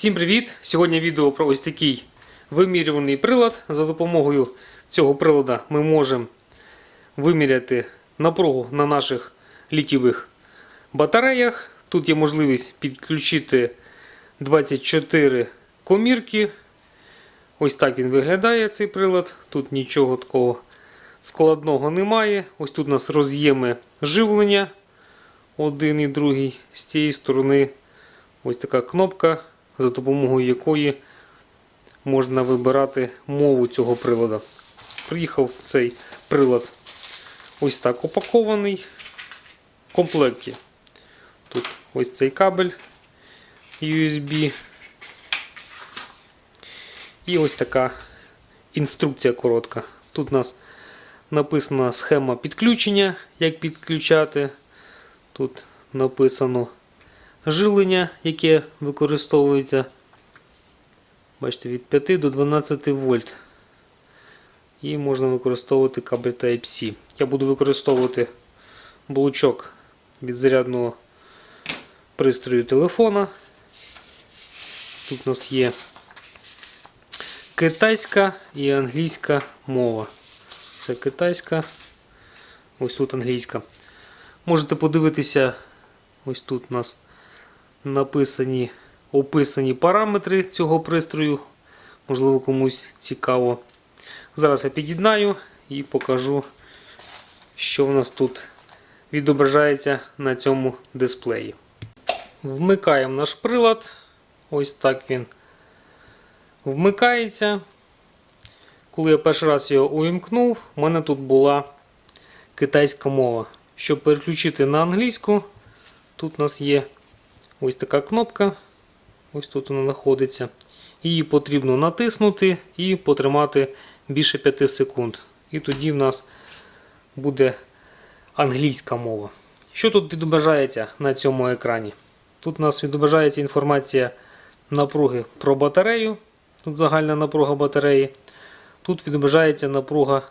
Всім привіт! Сьогодні відео про ось такий вимірюваний прилад. За допомогою цього приладу ми можемо виміряти напругу на наших літівих батареях. Тут є можливість підключити 24 комірки. Ось так він виглядає цей прилад. Тут нічого такого складного немає. Ось тут у нас роз'єми живлення. Один і другий. З цієї сторони ось така кнопка, за допомогою якої можна вибирати мову цього приладу. Приїхав цей прилад ось так упакований в комплекті. Тут ось цей кабель USB. І ось така інструкція коротка. Тут у нас написана схема підключення, як підключати. Тут написано жилення, яке використовується бачите, від 5 до 12 вольт. І можна використовувати кабель Type-C. Я буду використовувати блочок від зарядного пристрою телефона. Тут у нас є китайська і англійська мова. Це китайська, ось тут англійська. Можете подивитися, ось тут у нас написані, описані параметри цього пристрою. Можливо, комусь цікаво. Зараз я під'єднаю і покажу, що в нас тут відображається на цьому дисплеї. Вмикаємо наш прилад. Ось так він вмикається. Коли я перший раз його увімкнув, у мене тут була китайська мова. Щоб переключити на англійську, тут у нас є ось така кнопка. Ось тут вона знаходиться. Її потрібно натиснути і потримати більше 5 секунд. І тоді в нас буде англійська мова. Що тут відображається на цьому екрані? Тут у нас відображається інформація напруги про батарею. Тут загальна напруга батареї. Тут відображається напруга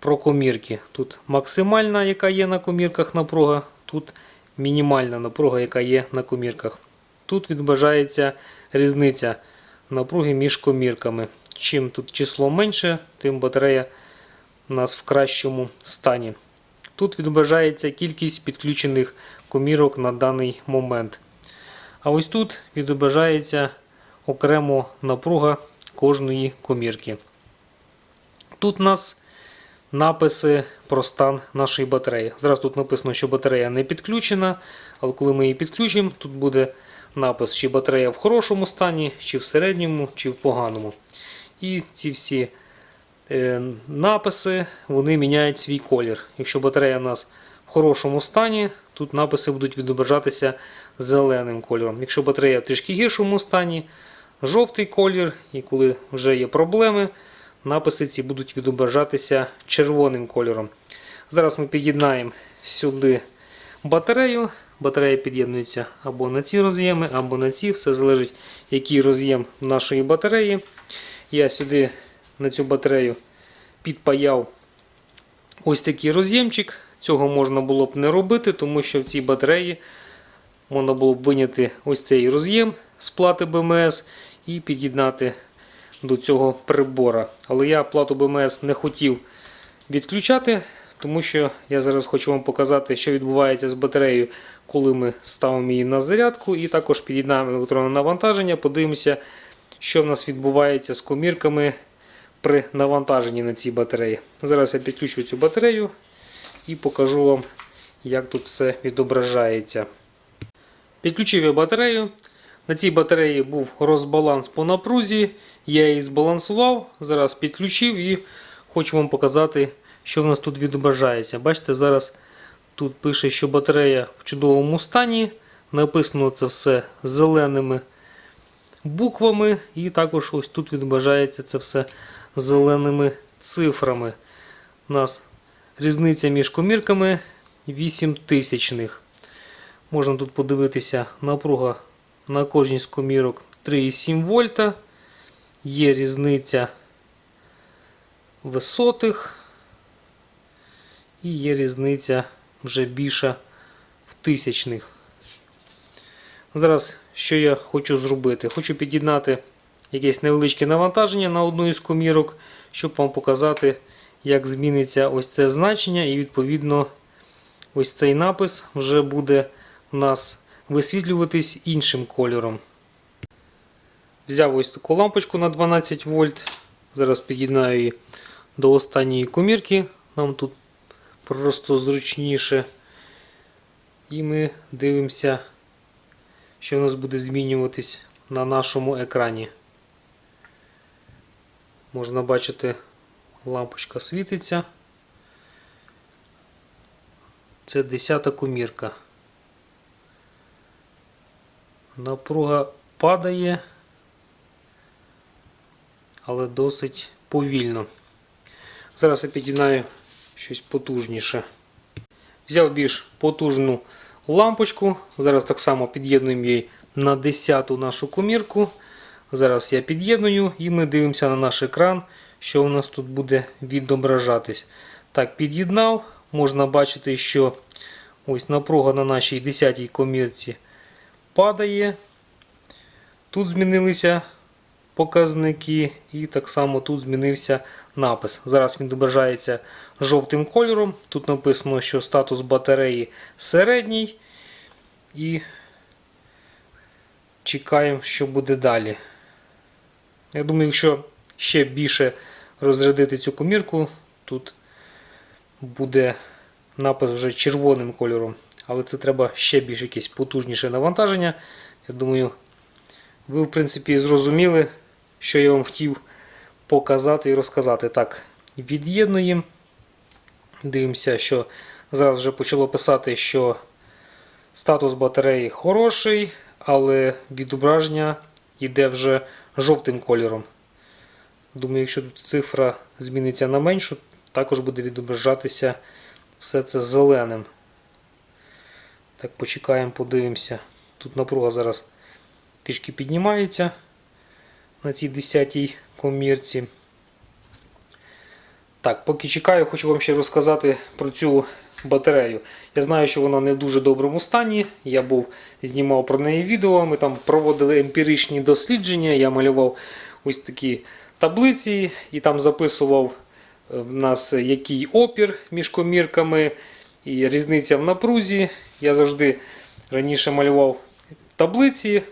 про комірки. Тут максимальна, яка є на комірках напруга, тут мінімальна напруга, яка є на комірках. Тут відображається різниця напруги між комірками. Чим тут число менше, тим батарея у нас в кращому стані. Тут відображається кількість підключених комірок на даний момент. А ось тут відображається окремо напруга кожної комірки. Тут у нас написи про стан нашої батареї. Зараз тут написано, що батарея не підключена, але коли ми її підключимо, тут буде напис, чи батарея в хорошому стані, чи в середньому, чи в поганому. І ці всі е, написи вони міняють свій колір. Якщо батарея у нас в хорошому стані, тут написи будуть відображатися зеленим кольором. Якщо батарея в трішки гіршому стані, жовтий колір, і коли вже є проблеми, написи ці будуть відображатися червоним кольором. Зараз ми під'єднаємо сюди батарею. Батарея під'єднується або на ці роз'єми, або на ці. Все залежить, який роз'єм нашої батареї. Я сюди на цю батарею підпаяв ось такий роз'ємчик. Цього можна було б не робити, тому що в цій батареї можна було б виняти ось цей роз'єм з плати БМС і під'єднати до цього прибора. Але я плату БМС не хотів відключати, тому що я зараз хочу вам показати, що відбувається з батареєю, коли ми ставимо її на зарядку, і також під'єднаємо електронне навантаження. Подивимося, що в нас відбувається з комірками при навантаженні на цій батареї. Зараз я підключу цю батарею і покажу вам, як тут все відображається. Підключив я батарею. На цій батареї був розбаланс по напрузі. Я її збалансував, зараз підключив і хочу вам показати, що в нас тут відображається. Бачите, зараз тут пише, що батарея в чудовому стані. Написано це все зеленими буквами. І також ось тут відображається це все зеленими цифрами. У нас різниця між комірками 8 тисячних. Можна тут подивитися напруга на кожній з комірок 3,7 вольта. Є різниця висотих і є різниця вже більша в тисячних. Зараз що я хочу зробити? Хочу під'єднати якесь невеличке навантаження на одну із комірок, щоб вам показати, як зміниться ось це значення, і відповідно ось цей напис вже буде у нас висвітлюватись іншим кольором. Взяв ось таку лампочку на 12 вольт. Зараз під'єднаю її до останньої комірки. Нам тут просто зручніше. І ми дивимося, що у нас буде змінюватись на нашому екрані. Можна бачити, лампочка світиться. Це 10 комірка. Напруга падає, але досить повільно. Зараз я під'єднаю щось потужніше. Взяв більш потужну лампочку. Зараз так само під'єднуємо її на 10 нашу комірку. Зараз я під'єдную і ми дивимося на наш екран, що у нас тут буде відображатись. Так, під'єднав. Можна бачити, що ось напруга на нашій 10 комірці падає. Тут змінилися показники, і так само тут змінився напис. Зараз він відображається жовтим кольором. Тут написано, що статус батареї середній. І чекаємо, що буде далі. Я думаю, якщо ще більше розрядити цю комірку, тут буде напис вже червоним кольором. Але це треба ще більш якесь потужніше навантаження. Я думаю, ви, в принципі, зрозуміли, що я вам хотів показати і розказати. Так, від'єднуємо. Дивимося, що зараз вже почало писати, що статус батареї хороший, але відображення йде вже жовтим кольором. Думаю, якщо тут цифра зміниться на меншу, також буде відображатися все це зеленим. Так, почекаємо, подивимося. Тут напруга зараз трішки піднімається на цій 10-й комірці. Так, поки чекаю, хочу вам ще розказати про цю батарею. Я знаю, що вона не в дуже доброму стані. Я був знімав про неї відео. Ми там проводили емпіричні дослідження. Я малював ось такі таблиці і там записував е, в нас який опір між комірками і різниця в напрузі. Я завжди раніше малював таблиці,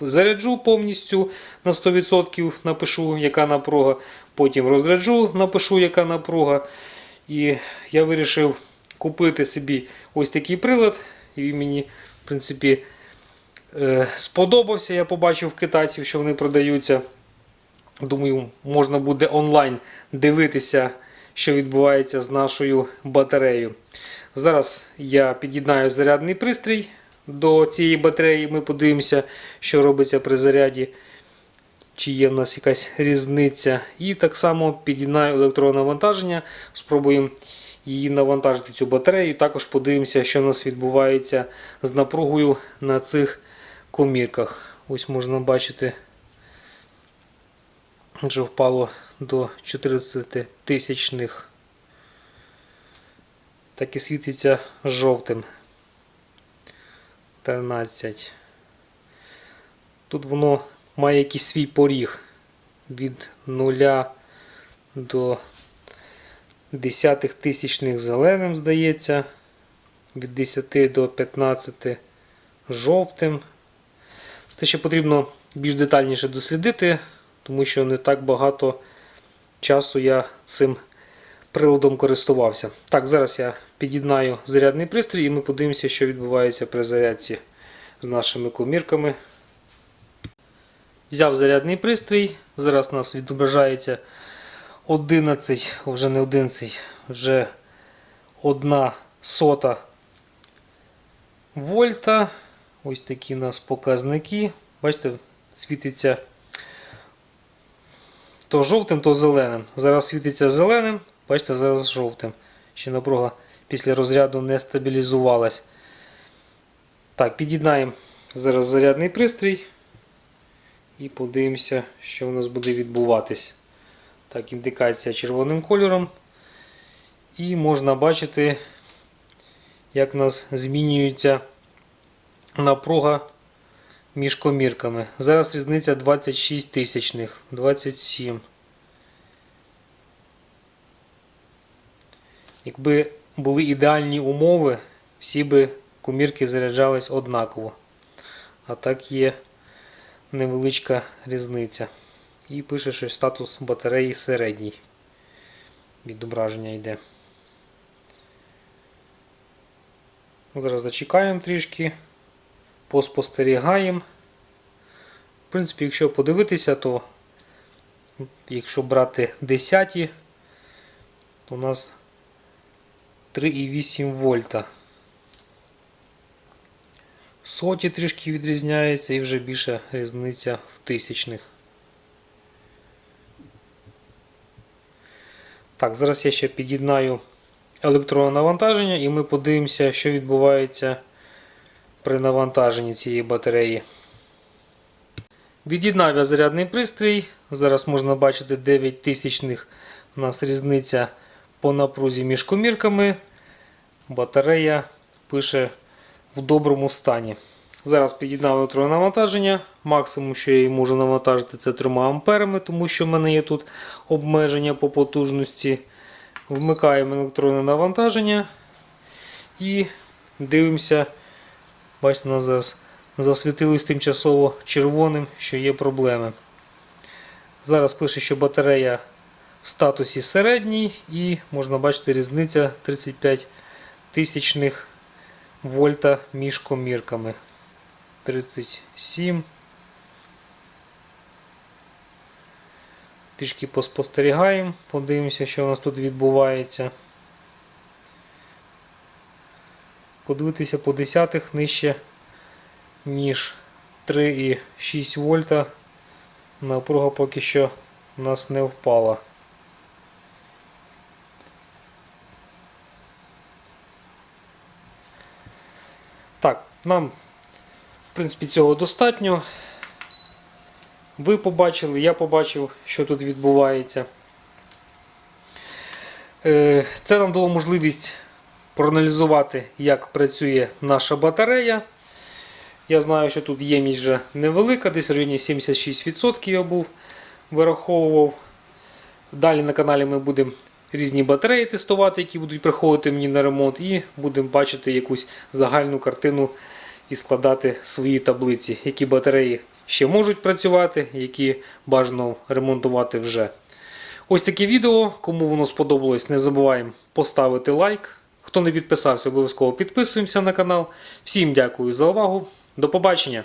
заряджу повністю на 100%, напишу, яка напруга. Потім розряджу, напишу, яка напруга. І я вирішив купити собі ось такий прилад. І він мені, в принципі, е, сподобався. Я побачив в китайців, що вони продаються. Думаю, можна буде онлайн дивитися, що відбувається з нашою батареєю. Зараз я під'єднаю зарядний пристрій до цієї батареї. Ми подивимося, що робиться при заряді, чи є в нас якась різниця. І так само під'єднаю електронавантаження, спробуємо її навантажити цю батарею. Також подивимося, що у нас відбувається з напругою на цих комірках. Ось можна бачити, вже впало до 14 тисячних. Так і світиться жовтим. 13. Тут воно має якийсь свій поріг від 0 до десятих тисячних зеленим, здається, від 10 до 15 жовтим. Це ще потрібно більш детальніше дослідити, тому що не так багато часу я цим приладом користувався. Так, зараз я під'єднаю зарядний пристрій і ми подивимося, що відбувається при зарядці з нашими комірками. Взяв зарядний пристрій, зараз у нас відображається 11, вже не 11, вже 1 сота вольта. Ось такі у нас показники. Бачите, світиться то жовтим, то зеленим. Зараз світиться зеленим, бачите, зараз жовтим. Ще напруга після розряду не стабілізувалась. Так, під'єднаємо зараз зарядний пристрій і подивимося, що у нас буде відбуватись. Так, індикація червоним кольором. І можна бачити, як у нас змінюється напруга між комірками. Зараз різниця 26 тисячних, 27. Якби були ідеальні умови, всі би комірки заряджались однаково. А так є невеличка різниця. І пише, що статус батареї середній. Відображення йде. Зараз зачекаємо трішки, поспостерігаємо. В принципі, якщо подивитися, то якщо брати десяті, то у нас 3,8 вольта. Соті трішки відрізняється і вже більша різниця в тисячних. Так, зараз я ще під'єднаю електронне навантаження і ми подивимося, що відбувається при навантаженні цієї батареї. Від'єднав я зарядний пристрій. Зараз можна бачити 9 тисячних у нас різниця по напрузі між комірками. Батарея пише в доброму стані. Зараз під'єднав електронне навантаження. Максимум, що я її можу навантажити, це 3 амперами, тому що в мене є тут обмеження по потужності. Вмикаємо електронне навантаження і дивимося. Бачите, нас зараз засвітилось тимчасово червоним, що є проблеми. Зараз пише, що батарея в статусі середній і можна бачити різниця 35 тисячних вольта між комірками. 37. Трішки поспостерігаємо, подивимося, що у нас тут відбувається. Подивитися по десятих нижче, ніж 3,6 вольта. Напруга поки що у нас не впала. Так, нам, в принципі, цього достатньо. Ви побачили, я побачив, що тут відбувається. Е, Це нам дало можливість проаналізувати, як працює наша батарея. Я знаю, що тут ємність вже невелика, десь в районі 76% я був вираховував. Далі на каналі ми будемо різні батареї тестувати, які будуть приходити мені на ремонт, і будемо бачити якусь загальну картину і складати свої таблиці, які батареї ще можуть працювати, які бажано ремонтувати вже. Ось таке відео. Кому воно сподобалось, не забуваємо поставити лайк. Хто не підписався, обов'язково підписуємося на канал. Всім дякую за увагу. До побачення!